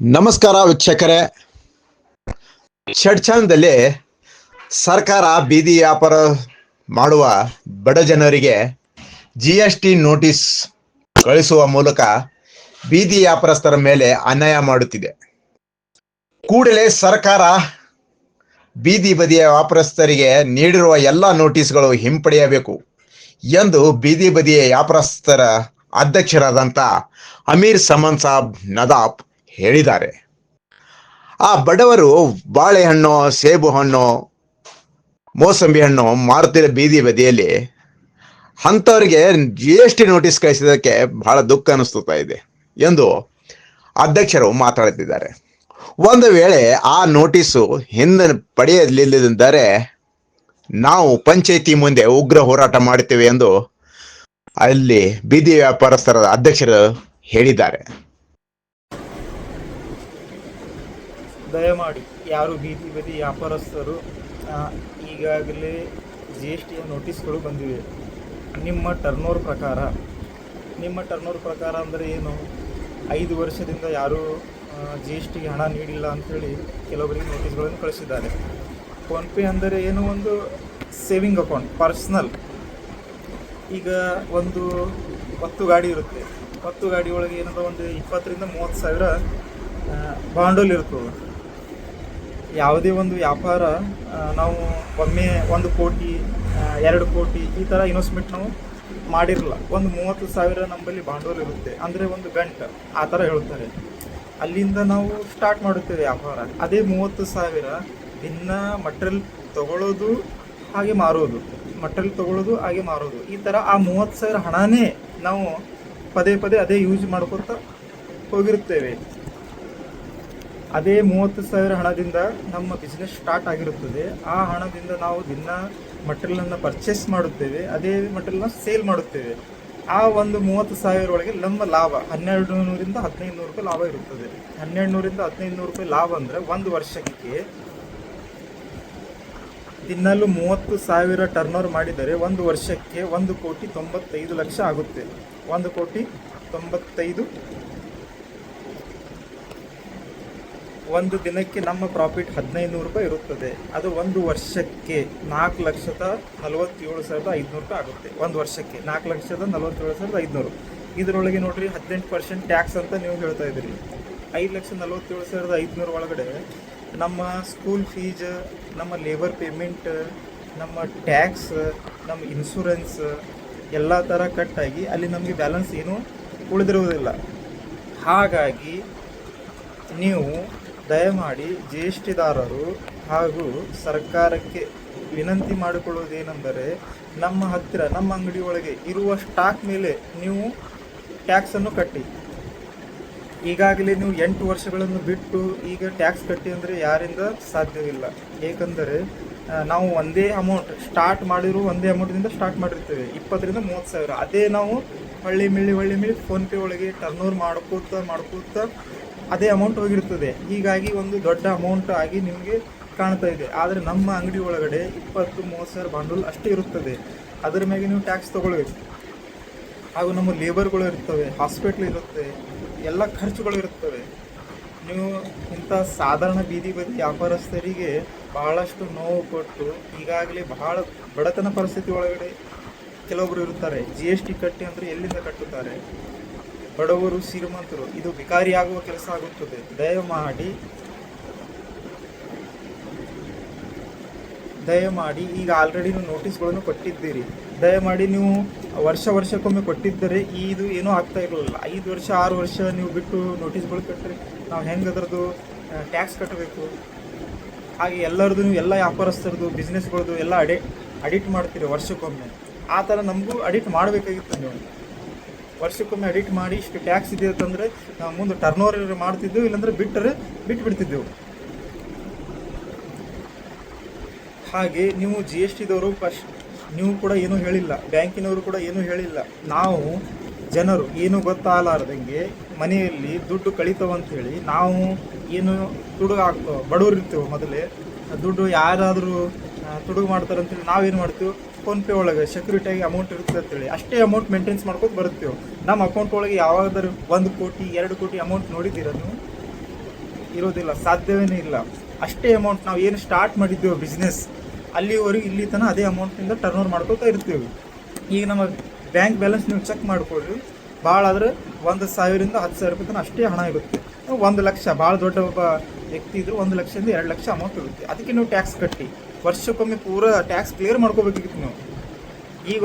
ನಮಸ್ಕಾರ ವೀಕ್ಷಕರೇ. ಷಡ್ಚಂದದಲ್ಲಿ ಸರ್ಕಾರ ಬೀದಿ ವ್ಯಾಪಾರ ಮಾಡುವ ಬಡ ಜನರಿಗೆ ಜಿ ಎಸ್ ಟಿ ನೋಟಿಸ್ ಕಳಿಸುವ ಮೂಲಕ ಬೀದಿ ವ್ಯಾಪಾರಸ್ಥರ ಮೇಲೆ ಅನ್ಯಾಯ ಮಾಡುತ್ತಿದೆ. ಕೂಡಲೇ ಸರ್ಕಾರ ಬೀದಿ ಬದಿಯ ವ್ಯಾಪಾರಸ್ಥರಿಗೆ ನೀಡಿರುವ ಎಲ್ಲ ನೋಟಿಸ್ಗಳು ಹಿಂಪಡೆಯಬೇಕು ಎಂದು ಬೀದಿ ಬದಿಯ ವ್ಯಾಪಾರಸ್ಥರ ಅಧ್ಯಕ್ಷರಾದಂಥ ಅಮೀರ್ ಸಮನ್ ಸಾಬ್ ನದಾಬ್ ಹೇಳಿದ್ದಾರೆ. ಆ ಬಡವರು ಬಾಳೆಹಣ್ಣು ಸೇಬು ಹಣ್ಣು ಮೋಸಂಬಿ ಹಣ್ಣು ಮಾರುತ್ತಿರೋ ಬೀದಿ ಬದಿಯಲ್ಲಿ ಅಂಥವ್ರಿಗೆ ಜಿ ಎಸ್ ಟಿ ನೋಟಿಸ್ ಕಳಿಸಿದ್ದಕ್ಕೆ ಬಹಳ ದುಃಖ ಅನಿಸ್ತಾ ಇದೆ ಎಂದು ಅಧ್ಯಕ್ಷರು ಮಾತಾಡುತ್ತಿದ್ದಾರೆ. ಒಂದು ವೇಳೆ ಆ ನೋಟಿಸು ಹಿಂದೆ ಪಡೆಯಲಿಲ್ಲದಿದ್ದರೆ ನಾವು ಪಂಚಾಯಿತಿ ಮುಂದೆ ಉಗ್ರ ಹೋರಾಟ ಮಾಡುತ್ತೇವೆ ಎಂದು ಅಲ್ಲಿ ಬೀದಿ ವ್ಯಾಪಾರಸ್ಥರ ಅಧ್ಯಕ್ಷರು ಹೇಳಿದ್ದಾರೆ. ದಯಮಾಡಿ ಯಾರು ಬೀದಿ ಬದಿ ವ್ಯಾಪಾರಸ್ಥರು ಈಗಾಗಲೇ ಜಿ ಎಸ್ ಟಿಯ ನೋಟಿಸ್ಗಳು ಬಂದಿವೆ. ನಿಮ್ಮ ಟರ್ನೋರ್ ಪ್ರಕಾರ, ನಿಮ್ಮ ಟರ್ನೋರ್ ಪ್ರಕಾರ ಅಂದರೆ ಏನು? ಐದು ವರ್ಷದಿಂದ ಯಾರೂ ಜಿ ಎಸ್ ಟಿಗೆ ಹಣ ನೀಡಿಲ್ಲ ಅಂಥೇಳಿ ಕೆಲವರಿಗೆ ನೋಟಿಸ್ಗಳನ್ನು ಕಳಿಸಿದ್ದಾರೆ. ಫೋನ್ಪೇ ಅಂದರೆ ಏನು? ಒಂದು ಸೇವಿಂಗ್ ಅಕೌಂಟ್ ಪರ್ಸ್ನಲ್ ಈಗ ಒಂದು ಹತ್ತು ಗಾಡಿ ಇರುತ್ತೆ. ಹತ್ತು ಗಾಡಿ ಒಳಗೆ ಒಂದು ಇಪ್ಪತ್ತರಿಂದ ಮೂವತ್ತು ಸಾವಿರ ಬಾಂಡೋಲ್ ಇರ್ತದೆ. ಯಾವುದೇ ಒಂದು ವ್ಯಾಪಾರ ನಾವು ಒಮ್ಮೆ ಒಂದು ಕೋಟಿ ಎರಡು ಕೋಟಿ ಈ ಥರ ಇನ್ವೆಸ್ಟ್ಮೆಂಟ್ ನಾವು ಮಾಡಿರಲ್ಲ. ಒಂದು ಮೂವತ್ತು ಸಾವಿರ ನಮ್ಮಲ್ಲಿ ಬಾಂಡೋಲ್ ಇರುತ್ತೆ. ಅಂದರೆ ಒಂದು ಗಂಟೆ ಆ ಥರ ಹೇಳ್ತಾರೆ. ಅಲ್ಲಿಂದ ನಾವು ಸ್ಟಾರ್ಟ್ ಮಾಡುತ್ತೇವೆ ವ್ಯಾಪಾರ. ಅದೇ ಮೂವತ್ತು ಸಾವಿರ ದಿನ ಮಟೀರಿಯಲ್ ತಗೊಳ್ಳೋದು ಹಾಗೆ ಮಾರೋದು. ಮಟೀರಿಯಲ್ ತಗೊಳ್ಳೋದು ಹಾಗೆ ಮಾರೋದು. ಈ ಥರ ಆ ಮೂವತ್ತು ಸಾವಿರ ಹಣನೇ ನಾವು ಪದೇ ಪದೇ ಅದೇ ಯೂಸ್ ಮಾಡ್ಕೊತ ಹೋಗಿರುತ್ತೇವೆ. ಅದೇ ಮೂವತ್ತು ಸಾವಿರ ಹಣದಿಂದ ನಮ್ಮ ಬಿಸ್ನೆಸ್ ಸ್ಟಾರ್ಟ್ ಆಗಿರುತ್ತದೆ. ಆ ಹಣದಿಂದ ನಾವು ದಿನ ಮಟೀರಿಯಲನ್ನು ಪರ್ಚೇಸ್ ಮಾಡುತ್ತೇವೆ. ಅದೇ ಮಟೀರಿಯಲ್ನ ಸೇಲ್ ಮಾಡುತ್ತೇವೆ. ಆ ಒಂದು ಮೂವತ್ತು ಸಾವಿರ ಒಳಗೆ ನಮ್ಮ ಲಾಭ ಹನ್ನೆರಡು ನೂರಿಂದ ಹದಿನೈದು ನೂರು ರೂಪಾಯಿ ಲಾಭ ಇರುತ್ತದೆ. ಹನ್ನೆರಡು ನೂರಿಂದ ಹದಿನೈದು ನೂರು ರೂಪಾಯಿ ಲಾಭ ಅಂದರೆ ಒಂದು ವರ್ಷಕ್ಕೆ ದಿನಲ್ಲೂ ಮೂವತ್ತು ಸಾವಿರ ಟರ್ನೋರ್ ಮಾಡಿದರೆ ಒಂದು ವರ್ಷಕ್ಕೆ ಒಂದು ಕೋಟಿ ತೊಂಬತ್ತೈದು ಲಕ್ಷ ಆಗುತ್ತೆ. ಒಂದು ಕೋಟಿ ತೊಂಬತ್ತೈದು ಒಂದು ದಿನಕ್ಕೆ ನಮ್ಮ ಪ್ರಾಫಿಟ್ ಹದಿನೈದು ನೂರು ರೂಪಾಯಿ ಇರುತ್ತದೆ. ಅದು ಒಂದು ವರ್ಷಕ್ಕೆ ನಾಲ್ಕು ಲಕ್ಷದ ನಲವತ್ತೇಳು ಸಾವಿರದ ಐದುನೂರು ರೂಪಾಯಿ ಆಗುತ್ತೆ. ಒಂದು ವರ್ಷಕ್ಕೆ ನಾಲ್ಕು ಲಕ್ಷದ ನಲವತ್ತೇಳು ಸಾವಿರದ ಐದುನೂರು. ಇದರೊಳಗೆ ನೋಡಿರಿ ಹದಿನೆಂಟು ಪರ್ಸೆಂಟ್ ಟ್ಯಾಕ್ಸ್ ಅಂತ ನೀವು ಹೇಳ್ತಾ ಇದ್ದೀರಿ. ಐದು ಲಕ್ಷ ನಲವತ್ತೇಳು ಸಾವಿರದ ಐದುನೂರು ಒಳಗಡೆ ನಮ್ಮ ಸ್ಕೂಲ್ ಫೀಸ್ ನಮ್ಮ ಲೇಬರ್ ಪೇಮೆಂಟ್ ನಮ್ಮ ಟ್ಯಾಕ್ಸ್ ನಮ್ಮ ಇನ್ಶೂರೆನ್ಸ್ ಎಲ್ಲ ಥರ ಕಟ್ಟಾಗಿ ಅಲ್ಲಿ ನಮಗೆ ಬ್ಯಾಲೆನ್ಸ್ ಏನೂ ಉಳಿದಿರುವುದಿಲ್ಲ. ಹಾಗಾಗಿ ನೀವು ದಯಮಾಡಿ ಜಿ ಎಸ್ ಟಿದಾರರು ಹಾಗೂ ಸರ್ಕಾರಕ್ಕೆ ವಿನಂತಿ ಮಾಡಿಕೊಳ್ಳುವುದೇನೆಂದರೆ ನಮ್ಮ ಹತ್ತಿರ, ನಮ್ಮ ಅಂಗಡಿ ಒಳಗೆ ಇರುವ ಸ್ಟಾಕ್ ಮೇಲೆ ನೀವು ಟ್ಯಾಕ್ಸನ್ನು ಕಟ್ಟಿ. ಈಗಾಗಲೇ ನೀವು ಎಂಟು ವರ್ಷಗಳನ್ನು ಬಿಟ್ಟು ಈಗ ಟ್ಯಾಕ್ಸ್ ಕಟ್ಟಿ ಅಂದರೆ ಯಾರಿಂದ ಸಾಧ್ಯವಿಲ್ಲ. ಏಕೆಂದರೆ ನಾವು ಒಂದೇ ಅಮೌಂಟ್ ಸ್ಟಾರ್ಟ್ ಮಾಡಿರೋ ಒಂದೇ ಅಮೌಂಟಿಂದ ಸ್ಟಾರ್ಟ್ ಮಾಡಿರ್ತೇವೆ. ಇಪ್ಪತ್ತರಿಂದ ಮೂವತ್ತು ಸಾವಿರ. ಅದೇ ನಾವು ಹಳ್ಳಿ ಮಿಳ್ಳಿ, ಹೊಳ್ಳಿ ಮಿಳ್ಳಿ ಫೋನ್ಪೇ ಒಳಗೆ ಟರ್ನೋರ್ ಮಾಡ್ಕೋತ ಮಾಡ್ಕೋತ ಅದೇ ಅಮೌಂಟ್ ಹೋಗಿರ್ತದೆ. ಹೀಗಾಗಿ ಒಂದು ದೊಡ್ಡ ಅಮೌಂಟ್ ಆಗಿ ನಿಮಗೆ ಕಾಣ್ತಾ ಇದೆ. ಆದರೆ ನಮ್ಮ ಅಂಗಡಿ ಒಳಗಡೆ ಇಪ್ಪತ್ತು, ಮೂವತ್ತು ಸಾವಿರ ಬಾಂಡಲ್ ಅಷ್ಟೇ ಇರುತ್ತದೆ. ಅದರ ಮೇಲೆ ನೀವು ಟ್ಯಾಕ್ಸ್ ತೊಗೊಳ್ಬೇಕು. ಹಾಗೂ ನಮ್ಮ ಲೇಬರ್ಗಳು ಇರ್ತವೆ ಹಾಸ್ಪಿಟ್ಲ್ ಇರುತ್ತೆ, ಎಲ್ಲ ಖರ್ಚುಗಳು ಇರುತ್ತವೆ. ನೀವು ಇಂಥ ಸಾಧಾರಣ ಬೀದಿ ಬದಿ ವ್ಯಾಪಾರಸ್ಥರಿಗೆ ಬಹಳಷ್ಟು ನೋವು ಕೊಟ್ಟು ಈಗಾಗಲೇ ಬಹಳ ಬಡತನ ಪರಿಸ್ಥಿತಿ ಒಳಗಡೆ ಕೆಲವೊಬ್ಬರು ಇರುತ್ತಾರೆ. ಜಿ ಎಸ್ ಟಿ ಕಟ್ಟಿ ಅಂದರೆ ಎಲ್ಲಿಂದ ಕಟ್ಟುತ್ತಾರೆ? ಬಡವರು ಶ್ರೀಮಂತರು, ಇದು ಭಿಕಾರಿಯಾಗುವ ಕೆಲಸ ಆಗುತ್ತದೆ. ದಯಮಾಡಿ ದಯಮಾಡಿ, ಈಗ ಆಲ್ರೆಡಿ ನೀವು ನೋಟಿಸ್ಗಳನ್ನು ಕೊಟ್ಟಿದ್ದೀರಿ. ದಯಮಾಡಿ ನೀವು ವರ್ಷ ವರ್ಷಕ್ಕೊಮ್ಮೆ ಕೊಟ್ಟಿದ್ದರೆ ಇದು ಏನೂ ಆಗ್ತಾ ಇರಲಿಲ್ಲ. ಐದು ವರ್ಷ, ಆರು ವರ್ಷ ನೀವು ಬಿಟ್ಟು ನೋಟಿಸ್ಗಳು ಕಟ್ಟರೆ ನಾವು ಹೆಂಗೆ ಅದರದ್ದು ಟ್ಯಾಕ್ಸ್ ಕಟ್ಟಬೇಕು ಹಾಗೆ ಎಲ್ಲರದು ನೀವು ಎಲ್ಲ ವ್ಯಾಪಾರಸ್ಥರದ್ದು ಬಿಸ್ನೆಸ್ಗಳದ್ದು ಎಲ್ಲ ಅಡಿ, ಅಡಿಟ್ ಮಾಡ್ತೀರಿ ವರ್ಷಕ್ಕೊಮ್ಮೆ. ಆ ಥರ ನಮಗೂ ಅಡಿಟ್ ಮಾಡಬೇಕಾಗಿತ್ತು ನೀವು. ವರ್ಷಕ್ಕೊಮ್ಮೆ ಅಡಿಟ್ ಮಾಡಿ ಇಷ್ಟು ಟ್ಯಾಕ್ಸ್ ಇದೆ ಅಂತಂದರೆ ನಾವು ಮುಂದೆ ಟರ್ನ್ ಓವರ್ ಮಾಡ್ತಿದ್ದೆವು, ಇಲ್ಲಾಂದ್ರೆ ಬಿಟ್ಟರೆ ಬಿಟ್ಟು ಬಿಡ್ತಿದ್ದೆವು ಹಾಗೆ ನೀವು ಜಿ ಎಸ್ ಟಿದವರು ಫಸ್ಟ್ ನೀವು ಕೂಡ ಏನೂ ಹೇಳಿಲ್ಲ, ಬ್ಯಾಂಕಿನವರು ಕೂಡ ಏನೂ ಹೇಳಿಲ್ಲ. ನಾವು ಜನರು ಏನು ಗೊತ್ತಾಗಲಾರ್ದಂಗೆ ಮನೆಯಲ್ಲಿ ದುಡ್ಡು ಕಳಿತವಂತೇಳಿ ನಾವು ಏನು ದುಡ್ಡು ಹಾಕ್ತೇವೆ ಬಡವರು ಇರ್ತೇವೆ ಮೊದಲೇ ದುಡ್ಡು ಯಾರಾದರೂ ತುಡುಗು ಮಾಡ್ತಾರೆ ಅಂತೇಳಿ ನಾವೇನು ಮಾಡ್ತೀವಿ? ಫೋನ್ಪೇ ಒಳಗೆ ಸೆಕ್ಯೂರಿಟಿಯಾಗಿ ಅಮೌಂಟ್ ಇರುತ್ತೆ ಅಂತೇಳಿ ಅಷ್ಟೇ ಅಮೌಂಟ್ ಮೇಂಟೈನ್ಸ್ ಮಾಡ್ಕೊಂಡು ಬರ್ತೀವಿ ನಮ್ಮ ಅಕೌಂಟ್ ಒಳಗೆ ಯಾವಾಗಾದ್ರೂ ಒಂದು ಕೋಟಿ, ಎರಡು ಕೋಟಿ ಅಮೌಂಟ್ ನೋಡಿದ್ದೀರ ನೀವು? ಇರೋದಿಲ್ಲ, ಸಾಧ್ಯವೇ ಇಲ್ಲ. ಅಷ್ಟೇ ಅಮೌಂಟ್ ನಾವು ಏನು ಸ್ಟಾರ್ಟ್ ಮಾಡಿದ್ದೇವೆ ಬಿಸ್ನೆಸ್ ಅಲ್ಲಿವರೆಗೂ ಇಲ್ಲಿ ತನಕ ಅದೇ ಅಮೌಂಟಿಂದ ಟರ್ನ್ ಓವರ್ ಮಾಡ್ಕೋತಾ ಇರ್ತೀವಿ. ಈಗ ನಮ್ಮ ಬ್ಯಾಂಕ್ ಬ್ಯಾಲೆನ್ಸ್ ನೀವು ಚೆಕ್ ಮಾಡ್ಕೊಳ್ಳಿ ಭಾಳ ಆದರೆ ಒಂದು ಸಾವಿರದಿಂದ ಹತ್ತು ಸಾವಿರ ರೂಪಾಯಿ ತನಕ ಅಷ್ಟೇ ಹಣ ಇರುತ್ತೆ. ಒಂದು ಲಕ್ಷ ಭಾಳ ದೊಡ್ಡ ಒಬ್ಬ ವ್ಯಕ್ತಿ ಇದ್ದರೂ ಒಂದು ಲಕ್ಷದಿಂದ ಎರಡು ಲಕ್ಷ ಅಮೌಂಟ್ ಇರುತ್ತೆ. ಅದಕ್ಕೆ ನೀವು ಟ್ಯಾಕ್ಸ್ ಕಟ್ಟಿ. ವರ್ಷಕ್ಕೊಮ್ಮೆ ಪೂರ ಟ್ಯಾಕ್ಸ್ ಕ್ಲಿಯರ್ ಮಾಡ್ಕೋಬೇಕಿತ್ತು ನೀವು.